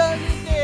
จึง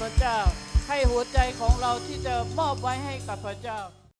พระเจ้า ให้หัวใจของเราที่จะมอบไว้ให้กับพระเจ้า